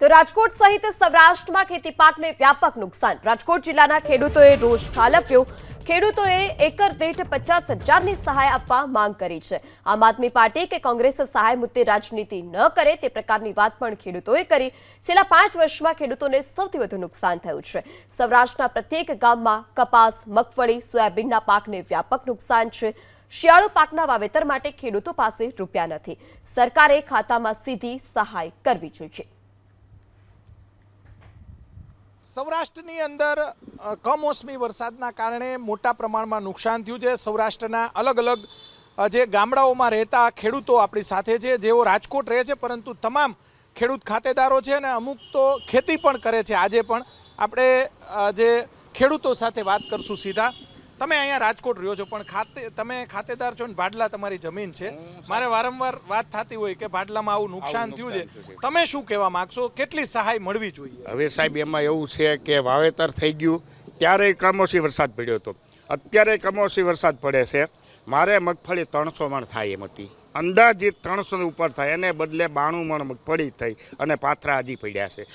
તો રાજકોટ સહિત સૌરાષ્ટ્રમાં ખેતી પાકને વ્યાપક નુકસાન. રાજકોટ જિલ્લાના ખેડૂતોએ રોષ ઠાલવ્યો. ખેડૂતોએ એકર દીઠ પચાસ હજારની સહાય આપવા માંગ કરી છે. આમ આદમી પાર્ટી કે કોંગ્રેસ સહાય મુદ્દે રાજનીતિ ન કરે તે પ્રકારની વાત પણ ખેડૂતોએ કરી. છેલ્લા પાંચ વર્ષમાં ખેડૂતોને સૌથી વધુ નુકસાન થયું છે. સૌરાષ્ટ્રના પ્રત્યેક ગામમાં કપાસ, મગફળી, સોયાબીનના પાકને વ્યાપક નુકસાન છે. શિયાળુ પાકના વાવેતર માટે ખેડૂતો પાસે રૂપિયા નથી. સરકારે ખાતામાં સીધી સહાય કરવી જોઈએ. સૌરાષ્ટ્રની અંદર કમોસમી વરસાદના કારણે મોટા પ્રમાણમાં નુકસાન થયું છે. સૌરાષ્ટ્રના અલગ અલગ જે ગામડાઓમાં રહેતા ખેડૂતો આપણી સાથે છે, જેઓ રાજકોટ રહે છે, પરંતુ તમામ ખેડૂત ખાતેદારો છે અને અમુક તો ખેતી પણ કરે છે. આજે પણ આપણે જે ખેડૂતો સાથે વાત કરશું સીધા. તમે અહીંયા રાજકોટ રહ્યો છો પણ ખાતે તમે ખાતેદાર છો ને ભાડલા તમારી જમીન છે. મારે વારંવાર વાત થતી હોય કે ભાડલામાં આવું નુકસાન થયું છે. તમે શું કહેવા માંગશો? કેટલી સહાય મળવી જોઈએ? હવે સાહેબ એમાં એવું છે કે વાવેતર થઈ ગયું ત્યારે કમોસી વરસાદ પડ્યો હતો. અત્યારે કમોસી વરસાદ પડે છે. મારે મગફળી ત્રણસો મણ થાય એમ હતી. અંદાજિત ત્રણસો ઉપર થાય એને બદલે બાણું મણ મગફળી થઈ અને પાથરા હજી પડ્યા છે.